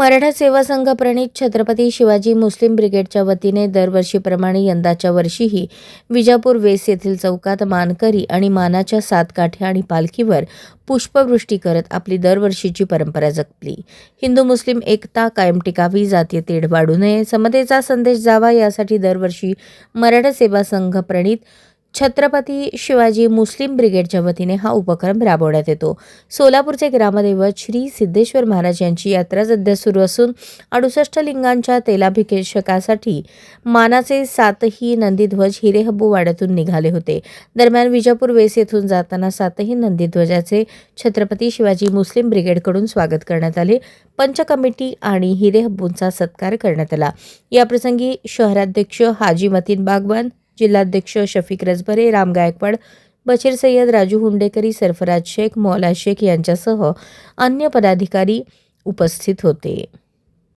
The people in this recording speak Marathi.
मराठा सेवा संघ प्रणित छत्रपती शिवाजी मुस्लिम ब्रिगेडच्या वतीने दरवर्षीप्रमाणे यंदाच्या वर्षीही विजापूर वेस येथील चौकात मानकरी आणि मानाच्या सात काठ्या आणि पालखीवर पुष्पवृष्टी करत आपली दरवर्षीची परंपरा जपली. हिंदू मुस्लिम एकता कायम टिकावी जातीय तेढ वाढू नये समतेचा संदेश जावा यासाठी दरवर्षी मराठा सेवा संघ प्रणित छत्रपती शिवाजी मुस्लिम ब्रिगेडच्या वतीने हा उपक्रम राबवण्यात येतो. सोलापूरचे ग्रामदैवत श्री सिद्धेश्वर महाराज यांची यात्रा सध्या सुरू असून अडुसष्ट लिंगांच्या तेलाभिषेकासाठी मानाचे सातही नंदीध्वज हिरेहब्बू वाड्यातून निघाले होते. दरम्यान विजापूर वेस येथून जाताना सातही नंदीध्वजाचे छत्रपती शिवाजी मुस्लिम ब्रिगेडकडून स्वागत करण्यात आले. पंच कमिटी आणि हिरेहब्बूंचा सत्कार करण्यात आला. याप्रसंगी शहराध्यक्ष हाजी मतीन बागवान जिल्हाध्यक्ष शफिक रजभरे राम गायकवाड बशीर सय्यद राजू हुंडेकरी सरफराज शेख मौला शेख यांच्यासह अन्य पदाधिकारी उपस्थित होते.